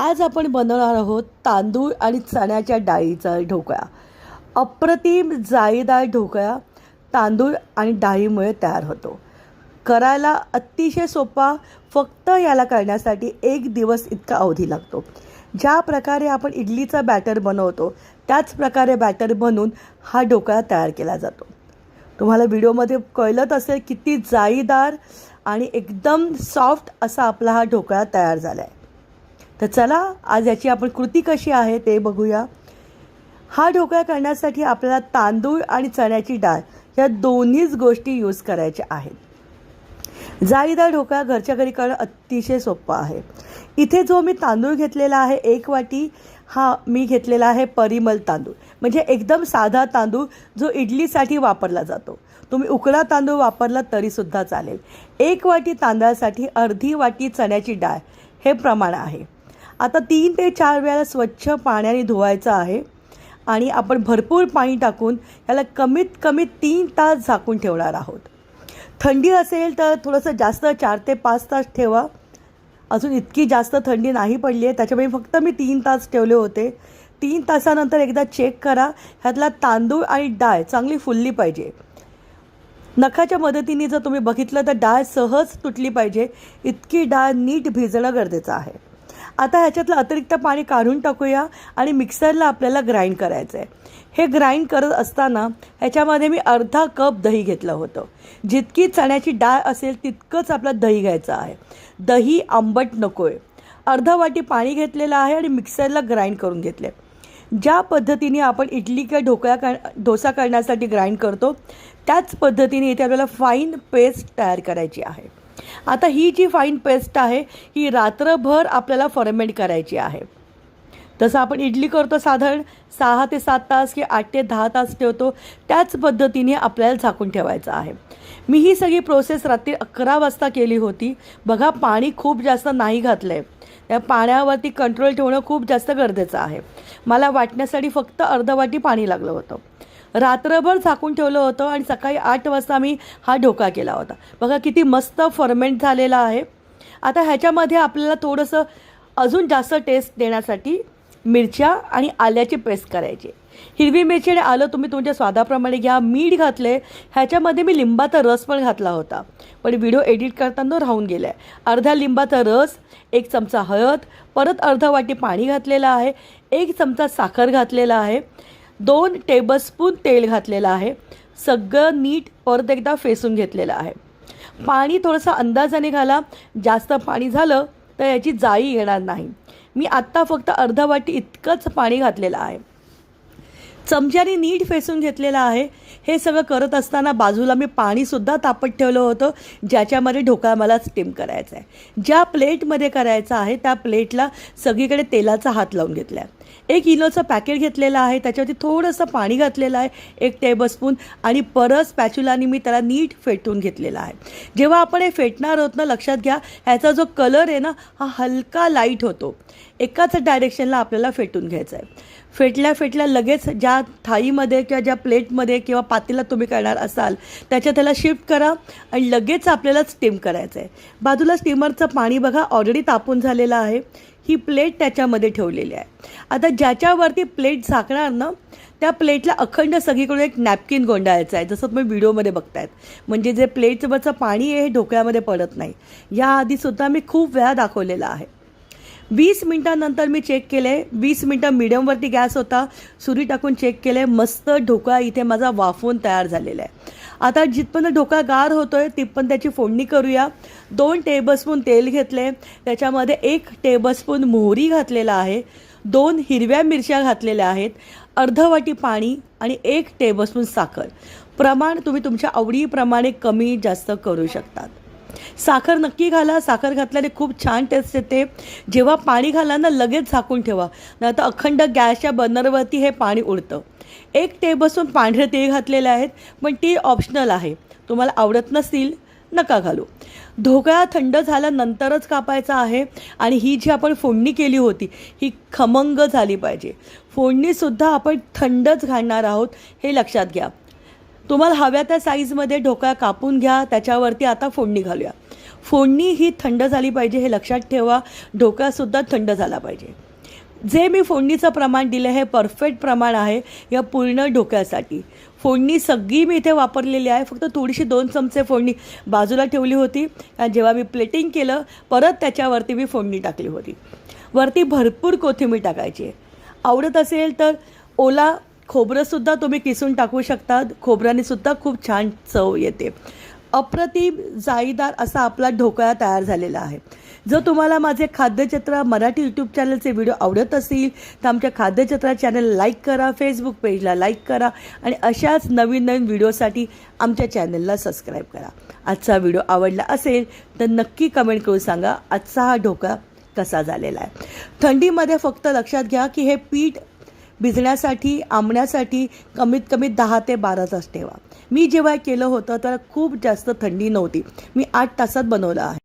आज आपण बनवणार आहोत तांदूळ आणि चण्याच्या डाळीचा ढोकळा. अप्रतिम जाळीदार ढोकळा तांदूळ आणि डाळीमुळे तयार होतो. करायला अतिशय सोपा फक्त याला करण्यासाठी एक दिवस इतका अवधी लागतो. ज्या प्रकारे आपण इडलीचा बॅटर बनवतो त्याच प्रकारे बॅटर बनवून हा ढोकळा तयार केला जातो. तुम्हाला व्हिडिओमध्ये कळलंच असेल किती जाळीदार आणि एकदम सॉफ्ट असा आपला हा ढोकळा तयार झाला आहे तर चला आज याची आपण कृती कशी आहे ते बघूया. हा ढोकळा करण्यासाठी आपल्याला तांदूळ आणि चण्याची डाळ या दोन्हीच गोष्टी यूज करायच्या आहेत. जाळीदार ढोकळा घरच्या घरी करणं अतिशय सोपं आहे. इथे जो मी तांदूळ घेतलेला आहे एक वाटी हा मी घेतलेला आहे परिमल तांदूळ. म्हणजे एकदम साधा तांदूळ जो इडलीसाठी वापरला जातो. तुम्ही उकडा तांदूळ वापरला तरीसुद्धा चालेल. एक वाटी तांदळासाठी अर्धी वाटी चण्याची डाळ हे प्रमाण आहे. आता तीन ते चार वेळा स्वच्छ पाण्याने धुवायचं आहे. आणि आपण भरपूर पाणी टाकून याला कमीत कमी तीन तास झाकून ठेवणार आहोत. थंडी असेल तर थोडंसं जास्त चार ते पाच तास ठेवा. अजून इतकी जास्त थंडी नाही पडली आहे त्याच्यामुळे फक्त मी तीन तास ठेवले होते. तीन तासानंतर एकदा चेक करा ह्यातला तांदूळ आणि डाळ चांगली फुलली पाहिजे. नखाच्या मदतीने जर तुम्ही बघितलं तर डाळ सहज तुटली पाहिजे. इतकी डाळ नीट भिजणं गरजेचं आहे. आता ह्याच्यातलं अतिरिक्त पाणी काढून टाकूया आणि मिक्सरला आपल्याला ग्राइंड करायचं आहे हे ग्राइंड करत असताना ह्याच्यामध्ये मी अर्धा कप दही घेतलं होतं. जितकी चण्याची डाळ असेल तितकंच आपलं दही घ्यायचं आहे. दही आंबट नको आहे अर्धा वाटी पाणी घेतलेलं आहे आणि मिक्सरला ग्राइंड करून घेतले. ज्या पद्धतीने आपण इडली किंवा ढोकळा कर डोसा करण्यासाठी ग्राइंड करतो त्याच पद्धतीने इथे आपल्याला फाईन पेस्ट तयार करायची आहे. आता ही जी फाईन पेस्ट आहे ही रात्रभर आपल्याला फर्मेंट करायची आहे. तसं आपण इडली करतो साधारण सहा ते सात तास की आठ ते दहा तास ठेवतो त्याच पद्धतीने आपल्याला झाकून ठेवायचं आहे. मी ही सगळी प्रोसेस रात्री अकरा वाजता केली होती. बघा पाणी खूप जास्त नाही घातलं आहे त्या पाण्यावरती कंट्रोल ठेवणं खूप जास्त गरजेचं आहे. मला वाटण्यासाठी फक्त अर्ध वाटी पाणी लागलं होतं. रात्रभर झाकून ठेवलं होतं आणि सकाळी आठ वाजता मी हा ढोका केला होता. बघा किती मस्त फर्मेंट झालेला आहे. आता ह्याच्यामध्ये आपल्याला थोडंसं अजून जास्त टेस्ट देण्यासाठी मिरच्या आणि आल्याची पेस्ट करायची हिरवी मिरची आणि आलं तुम्ही तुमच्या स्वादाप्रमाणे घ्या. मीठ घातले ह्याच्यामध्ये मी लिंबाचा रस पण घातला होता. पण व्हिडिओ एडिट करताना राहून गेला आहे अर्धा लिंबाचा रस एक चमचा हळद परत अर्धा वाटी पाणी घातलेलं आहे एक चमचा साखर घातलेला आहे. दोन टेबलस्पून तेल घातलेलं आहे. सगळं नीट परत एकदा फेसून घेतलेलं आहे. पाणी थोडंसं अंदाजाने घाला. जास्त पाणी झालं तर याची जाळी येणार नाही. मी आत्ता फक्त अर्धा वाटी इतकंच पाणी घातलेलं आहे. चमच्याने नीट फेसून घेतलेलं आहे. हे सगळं करत असताना बाजूला मी पाणीसुद्धा तापत ठेवलं होतं. ज्याच्यामध्ये ढोकळा मला स्टीम करायचा आहे. ज्या प्लेटमध्ये करायचं आहे त्या प्लेटला सगळीकडे तेलाचा हात लावून घेतला आहे. एक इनोचं पॅकेट घेतलेलं आहे. त्याच्यावरती थोडंसं पाणी घातलेलं आहे. एक टेबलस्पून आणि परत स्पॅच्युलानी मी त्याला नीट फेटून घेतलेला आहे. जेव्हा आपण हे फेटणार आहोत ना लक्षात घ्या ह्याचा जो कलर आहे ना हा हलका लाइट होतो. एकाच डायरेक्शनला आपल्याला फेटून घ्यायचं आहे. फेटल्या फेटल्या लगेच ज्या थाळीमध्ये किंवा ज्या प्लेटमध्ये किंवा पातेला तुम्ही करणार असाल त्याच्या त्याला शिफ्ट करा आणि लगेच आपल्याला स्टीम करायचं आहे बाजूला स्टीमरचं पाणी बघा ऑलरेडी तापून झालेलं आहे. ही प्लेट त्याच्यामध्ये ठेवलेली आहे. आता ज्याच्यावरती प्लेट झाकणार ना त्या प्लेटला अखंड सगळीकडून एक नॅपकिन गोंडाळायचं आहे जसं तुम्ही व्हिडिओमध्ये बघतायत. म्हणजे जे प्लेटवरचं पाणी आहे हे ढोकळ्यामध्ये पडत नाही. याआधीसुद्धा मी खूप वेळा दाखवलेलं आहे. वीस मिनटानंतर मी चेक केले वीस मिनटं मिडियमवरती गॅस होता. सुरी टाकून चेक केले मस्त ढोकळा इथे माझा वाफवून तयार झालेला आहे. आता जिथपर्यंत ढोकळा गार होतो आहे तिथपर्यंत त्याची फोडणी करूया. दोन टेबलस्पून तेल घेतले त्याच्यामध्ये एक टेबलस्पून मोहरी घातलेला आहे. दोन हिरव्या मिरच्या घातलेल्या आहेत. अर्ध वाटी पाणी आणि एक टेबलस्पून साखर. प्रमाण तुम्ही तुमच्या आवडीप्रमाणे कमी जास्त करू शकतात. साखर नक्की घाला साखर घातल्याने खूप छान टेस्ट येते. जेव्हा पाणी घाला ना लगेच झाकून ठेवा. नाही तर अखंड गॅसच्या बर्नरवरती हे पाणी उडतं. एक टेबलस्पून पांढरे तेल घातलेले आहेत पण ती ऑप्शनल आहे. तुम्हाला आवडत नसतील नका घालू. ढोकळा थंड झाल्यानंतरच कापायचा आहे आणि ही जी आपण फोडणी केली होती ही खमंग झाली पाहिजे. फोडणीसुद्धा आपण थंडच घालणार आहोत हे लक्षात घ्या. तुम्हाला हव्या त्या साईजमध्ये ढोकळा कापून घ्या त्याच्यावरती आता फोडणी घालूया. फोडणी ही थंड झाली पाहिजे हे लक्षात ठेवा ढोकळासुद्धा थंड झाला पाहिजे. जे मी फोडणीचं प्रमाण दिलं हे परफेक्ट प्रमाण आहे या पूर्ण ढोक्यासाठी फोडणी सगळी मी इथे वापरलेली आहे फक्त थोडीशी दोन चमचे फोडणी बाजूला ठेवली होती. आणि जेव्हा मी प्लेटिंग केलं परत त्याच्यावरती मी फोडणी टाकली होती. वरती भरपूर कोथिंबीर टाकायची आहे. आवडत असेल तर ओला खोबरंसुद्धा तुम्ही किसून टाकू शकता खोबऱ्यानेसुद्धा खूप छान चव येते. अप्रतिम जाळीदार असा आपला ढोकळा तयार झालेला आहे. जर तुम्हाला माझे खाद्यचित्र मराठी यूट्यूब चॅनलचे व्हिडिओ आवडत असतील तर आमच्या खाद्यचित्रा चॅनल लाईक करा फेसबुक पेजला लाईक करा आणि अशाच नवीन नवीन व्हिडिओसाठी आमच्या चॅनलला सबस्क्राईब करा. आजचा व्हिडिओ आवडला असेल तर नक्की कमेंट करून सांगा आजचा हा ढोकळा कसा झालेला आहे. थंडीमध्ये फक्त लक्षात घ्या की हे पीठ भिजण्यासाठी आंबण्यासाठी कमीत कमी दहा ते बारा तास ठेवा. मी जेव्हा केलं होतं तर खूप जास्त थंडी नव्हती. मी आठ तासात बनवलं आहे.